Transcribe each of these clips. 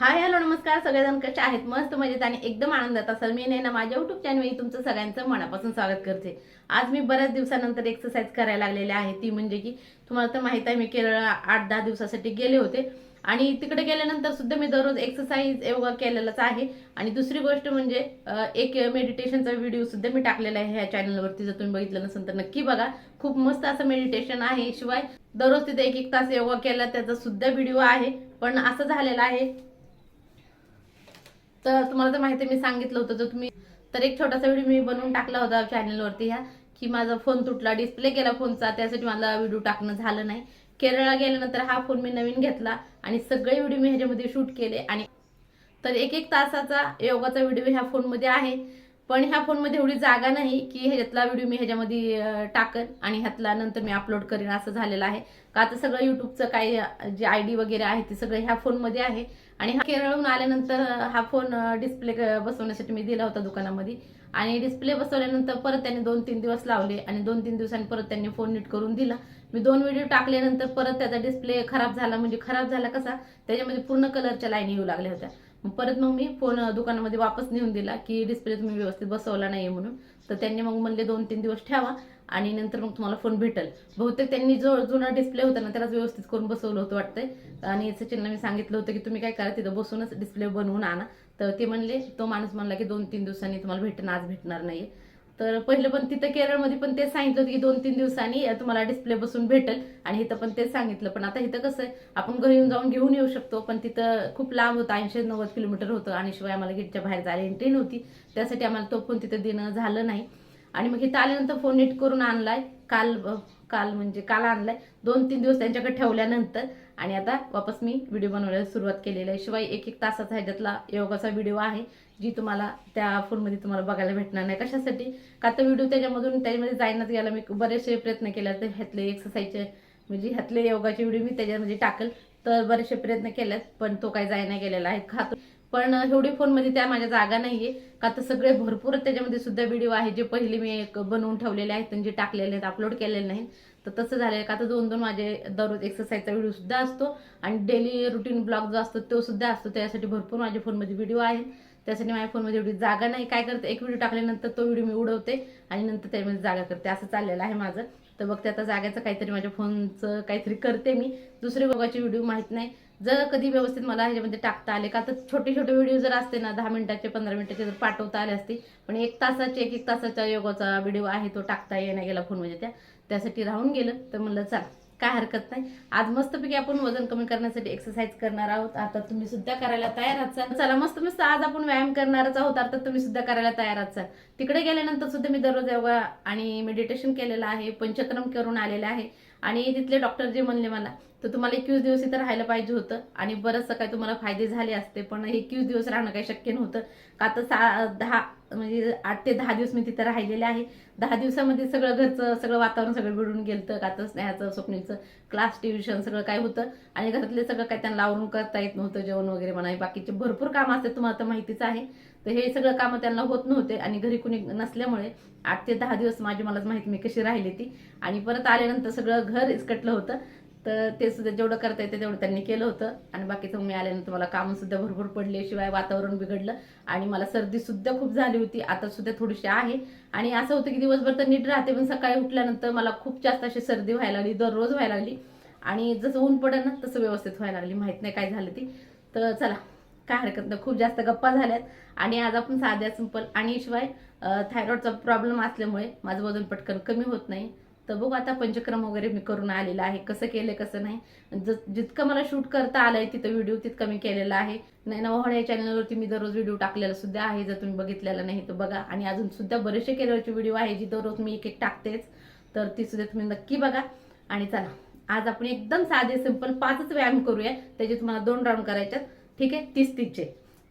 Hi hello नमस्कार. सगळेजण कसे आहेत? मस्त मजेत आणि एकदम आनंदात असाल. मी नाही ना माझ्या युट्यूब चॅनलवर तुमचं सगळ्यांचं मनापासून स्वागत करते. आज मी बऱ्याच दिवसानंतर एक्सरसाइज करायला लागलेली आहे. ती म्हणजे की तुम्हाला तर माहीत आहे मी केरळ आठ दहा दिवसासाठी गेले होते. आणि तिकडे गेल्यानंतर सुद्धा मी दररोज एक्सरसाइज योगा केलेलाच आहे. आणि दुसरी गोष्ट म्हणजे एक मेडिटेशनचा व्हिडिओ सुद्धा मी टाकलेला आहे ह्या चॅनलवरती जर तुम्ही बघितलं नसेल तर नक्की बघा. खूप मस्त असं मेडिटेशन आहे. शिवाय दररोज तिथे एक एक तास योगा केला त्याचा सुद्धा व्हिडिओ आहे. पण असं झालेलं आहे तर तुम्हाला तर माहिती मी सांगितलं होतं तर तुम्ही तर एक छोटासा व्हिडिओ मी बनवून टाकला होता चॅनलवरती ह्या की माझा फोन तुटला डिस्प्ले गेला फोनचा त्यासाठी मला व्हिडिओ टाकणं झालं नाही. केरळला गेल्यानंतर हा फोन मी नवीन घेतला आणि सगळे व्हिडिओ मी ह्याच्यामध्ये शूट केले आणि तर एक एक तासाचा योगाचा व्हिडिओ ह्या फोनमध्ये आहे. पण ह्या फोनमध्ये एवढी जागा नाही की ह्याच्यातला व्हिडिओ मी ह्याच्यामध्ये टाकन आणि ह्यातला नंतर मी अपलोड करेन असं झालेलं आहे. का आता सगळं युट्यूबचं काही जे आय डी वगैरे आहे ते सगळं ह्या फोनमध्ये आहे. आणि हा केरळहून आल्यानंतर हा फोन डिस्प्ले बसवण्यासाठी मी दिला होता दुकानामध्ये. आणि डिस्प्ले बसवल्यानंतर परत त्यांनी दोन तीन दिवस लावले आणि दोन तीन दिवसांनी परत त्यांनी फोन नीट करून दिला. मी दोन व्हिडिओ टाकल्यानंतर परत त्याचा डिस्प्ले खराब झाला. म्हणजे खराब झाला कसा? त्याच्यामध्ये पूर्ण कलरच्या लाईन येऊ लागल्या होत्या. परत मग मी फोन दुकानामध्ये वापस नेऊन दिला की डिस्प्ले तुम्ही व्यवस्थित बसवला नाहीये म्हणून. तर त्यांनी मग म्हणले दोन तीन दिवस ठेवा. आणि नंतर मग तुम्हाला फोन भेटेल. बहुतेक त्यांनी जो जुना डिस्प्ले होता ना त्यालाच व्यवस्थित करून बसवलं होतं वाटतंय. आणि सचिनला मी सांगितलं होतं की तुम्ही काय करा तिथं बसूनच डिस्प्ले बनवून आणा. तर ते म्हणले तो माणूस म्हणला की दोन तीन दिवसांनी तुम्हाला भेटणं आज भेटणार नाहीये. तर पहिलं पण तिथं केरळमध्ये पण ते सांगितलं होतं की दोन तीन दिवसांनी तुम्हाला डिस्प्ले बसून भेटेल. आणि इथं पण तेच सांगितलं. पण आता इथं कसं आहे आपण घरी येऊन जाऊन घेऊन येऊ शकतो पण तिथं खूप लांब होतं ऐंशी नव्वद किलोमीटर होतं. आणि शिवाय आम्हाला गेटच्या बाहेर जायला एंट्री नव्हती. त्यासाठी आम्हाला तो फोन तिथं देणं झालं नाही. आणि मग इथं आल्यानंतर फोन नीट करून आणलाय. काल काल म्हणजे काल आणलाय. दोन तीन दिवस त्यांच्याकडे ठेवल्यानंतर. आणि आता वापस मी व्हिडिओ बनवायला सुरुवात केलेली आहे. शिवाय एक एक तासाचा ह्याच्यातला योगाचा व्हिडिओ आहे जी तुम्हाला त्या फोनमध्ये तुम्हाला बघायला भेटणार नाही. कशासाठी? का तर व्हिडिओ त्याच्यामधून त्याच्यामध्ये जायनाच गेला. मी बरेचसे प्रयत्न केले. तर ह्यातले एक्सरसाइजचे म्हणजे ह्यातले योगाचे व्हिडिओ मी त्याच्यामध्ये टाकल. तर बरेचसे प्रयत्न केलेत पण तो काही जायना गेलेला आहे. खातो. पण एवढी फोनमध्ये त्या माझ्या जागा नाहीये. का तर सगळे भरपूर त्याच्यामध्ये सुद्धा व्हिडिओ आहे जे पहिले मी एक बनवून ठेवलेले आहेत आणि जे टाकलेले आहेत अपलोड केलेले नाहीत. तर तसं झालेलं का तर दोन दोन माझे दररोज एक्सरसाइजचा व्हिडिओ सुद्धा असतो आणि डेली रुटीन ब्लॉग जो असतो तो सुद्धा असतो. त्यासाठी भरपूर माझ्या फोनमध्ये व्हिडिओ आहेत. त्यासाठी माझ्या फोनमध्ये एवढी जागा नाही. काय करते? एक व्हिडिओ टाकल्यानंतर तो व्हिडिओ मी उडवते आणि नंतर त्यामध्ये जागा करते. असं चाललेलं आहे माझं. तर बघते आता जाग्याचं काहीतरी माझ्या फोनचं काहीतरी करते मी. दुसरे बघायचे व्हिडिओ माहीत नाही. जर कधी व्यवस्थित मला ह्याच्यामध्ये टाकता आले का तर छोटे छोटे व्हिडिओ जर असते ना दहा मिनिटाचे पंधरा मिनिटाचे जर पाठवता आले असते पण एक तासाचे एक एक तासाचा योगाचा व्हिडिओ आहे तो टाकता येण्या गेला फोन म्हणजे त्या त्यासाठी राहून गेलं. तर म्हणलं चला काय हरकत नाही. आज मस्तपैकी आपण वजन कमी करण्यासाठी एक्सरसाइज करणार आहोत. आता तुम्ही सुद्धा करायला तयार आहात चला. मस्त मस्त. आज आपण व्यायाम करणारच आहोत. अर्थात तुम्ही सुद्धा करायला तयार आहात तिकडे गेल्यानंतर सुद्धा मी दररोज योगा आणि मेडिटेशन केलेलं आहे पंचक्रम करून आलेलं आहे. आणि तिथले डॉक्टर जे म्हणले मला तर तुम्हाला एकवीस दिवस इथं राहायला पाहिजे होतं आणि बरंचसं काही तुम्हाला फायदे झाले असते पण एकवीस दिवस राहणं काही शक्य नव्हतं. का तर सा दहा म्हणजे आठ ते दहा दिवस मी तिथं राहिलेले आहे. दहा दिवसामध्ये सगळं घरचं सगळं वातावरण सगळं बिघडून गेलं का तर स्नेहाचं स्वप्नीचं क्लास ट्युशन सगळं काय होतं आणि घरातले सगळं काय त्यांना लावून करता येत नव्हतं जेवण वगैरे म्हणा बाकीचे भरपूर कामं असतात तुम्हाला तर माहितीच आहे. तर हे सगळं कामं त्यांना होत नव्हते आणि घरी कुणी नसल्यामुळे आठ ते दहा दिवस माझी मलाच माहिती मी कशी राहिली ती. आणि परत आल्यानंतर सगळं घर इसकटलं होतं. तर ते सुद्धा जेवढं करता येतं तेवढं त्यांनी केलं होतं. आणि बाकीचं मी आल्यानंतर मला कामं सुद्धा भरपूर पडले शिवाय वातावरण बिघडलं. आणि मला सर्दी सुद्धा खूप झाली होती. आता सुद्धा थोडीशी आहे. आणि असं होतं की दिवसभर तर नीट राहते पण सकाळी उठल्यानंतर मला खूप जास्त अशी सर्दी व्हायला लागली दररोज व्हायला लागली. आणि जसं ऊन पडेल ना तसं व्यवस्थित व्हायला लागली. माहीत नाही काय झालं ती. तर चला काय हरकत नाही. खूप जास्त गप्पा झाल्यात. आणि आज आपण साध्या सिंपल आणि शिवाय थायरॉइडचा प्रॉब्लेम असल्यामुळे माझं वजन पटकन कमी होत नाही. तर बघू आता पंचक्रम वगैरे मी करून आलेला आहे. कसं केलं कसं नाही. ज- जितकं मला शूट करता आलंय तिथं व्हिडिओ तितकं मी केलेला आहे. नाही ना या चॅनलवरती मी दररोज व्हिडिओ टाकलेला सुद्धा आहे जर तुम्ही बघितलेला नाही तर बघा. आणि अजून सुद्धा बरेचसे केरळचे व्हिडिओ आहे जी दररोज मी एक एक टाकतेच. तर ती सुद्धा तुम्ही नक्की बघा. आणि चला आज आपण एकदम साधे सिंपल पाचच व्यायाम करूया. त्याचे तुम्हाला दोन राऊंड करायच्यात. ठीक आहे? तीस तीसचे.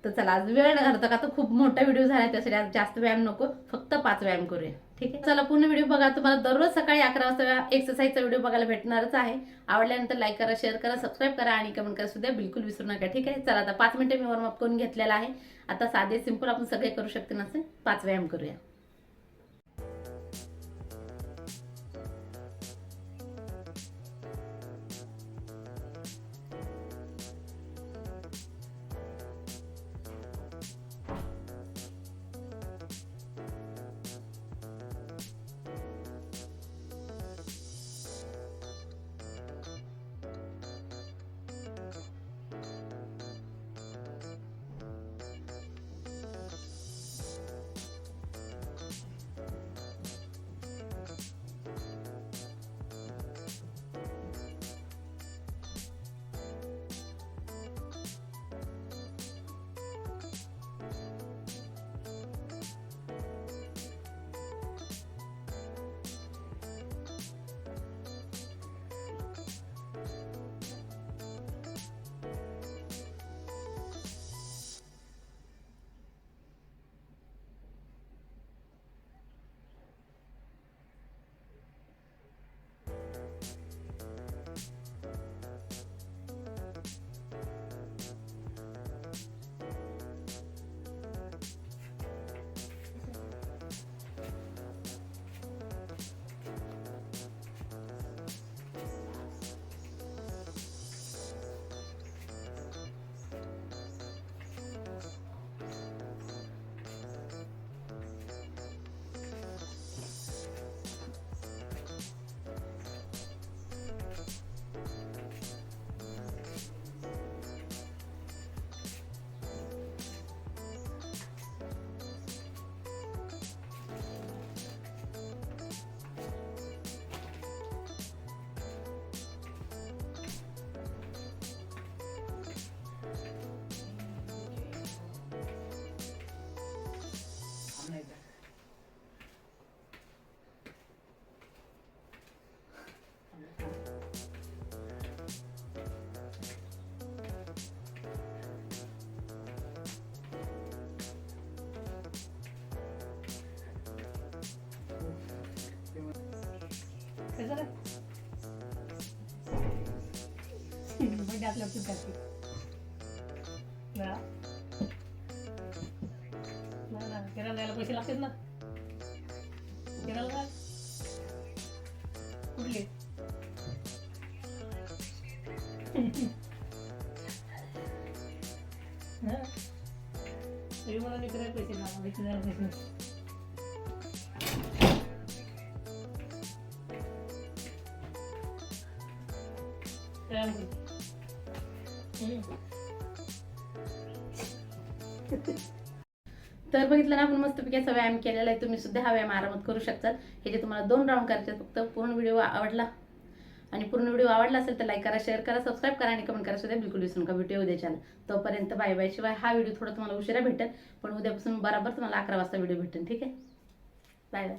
तर चला आज वेळ न का तर खूप मोठा व्हिडिओ झाला त्यासाठी आज जास्त व्यायाम नको फक्त पाच व्यायाम करूया. ठीक आहे? चला पूर्ण व्हिडिओ बघा. तुम्हाला दररोज सकाळी अकरा वाजता एक्सरसाइजचा व्हिडिओ बघायला भेटणारच आहे. आवडल्यानंतर लाईक करा शेअर करा सबस्क्राईब करा आणि कमेंट करा सुद्धा बिलकुल विसरू नका. ठीक आहे? चला आता पाच मिनिटं मी वॉर्मअप करून घेतलेला आहे. आता साधे सिंपल आपण सगळे करू शकते नसे पाच व्यायाम करूया. करायचं ना फिरायला जायला पैसे लागतात ना. फिरायला कुठले? मला फिरायला पैसे लागले तर बघितलं ना आपण मस्त व्यायाम केलेला आहे. तुम्ही सुद्धा हा व्यायाम आरामात करू शकतात. हे जे तुम्हाला दोन राऊंड करायचे फक्त पूर्ण व्हिडिओ आवडला. आणि पूर्ण व्हिडिओ आवडला असेल तर लाईक करा शेअर करा सबस्क्राईब करा आणि कमेंट करा सुद्धा. बिलकुल विसरू का व्हिडिओ उद्या तोपर्यंत बाय बाय शिवाय हा व्हिडिओ थोडा तुम्हाला उशिरा भेटेल पण उद्यापासून बराबर तुम्हाला अकरा वाजता व्हिडिओ भेटेल. ठीक आहे? Bye bye